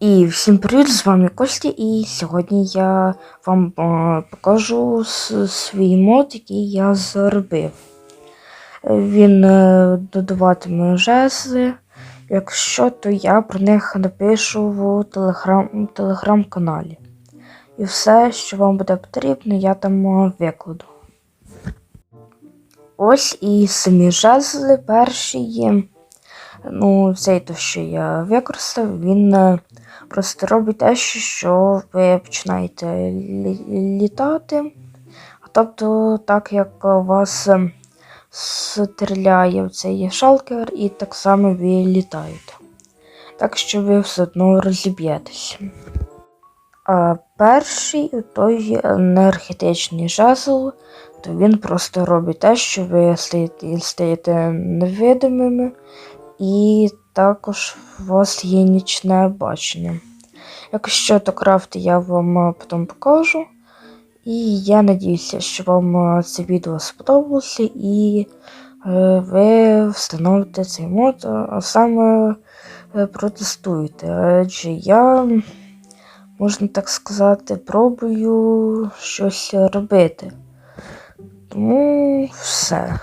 І всім привіт, з вами Костя, і сьогодні я вам е, покажу свій мод, який я зробив. Він е, додаватиме жезли. Якщо, то я про них напишу в телеграм, телеграм-каналі. І все, що вам буде потрібно, я там е, викладу. Ось і самі жезли перші є. Ну, цей то, що я використав, він е, просто робить те, що- ви починаєте літати. Тобто, так як вас е, стріляє цей шалкер, і так само ви літаєте. Так що ви все одно розіб'єтеся. А перший той енергетичний жезл, то він просто робить те, що ви стаєте невидимими, і також у вас є нічне бачення. Якщо то крафти, я вам е, потім покажу. І я надіюся, що вам е, це відео сподобалося і е, ви встановите цей мод, а- саме протестуєте. Адже я, можна так сказати, пробую щось робити. Тому все.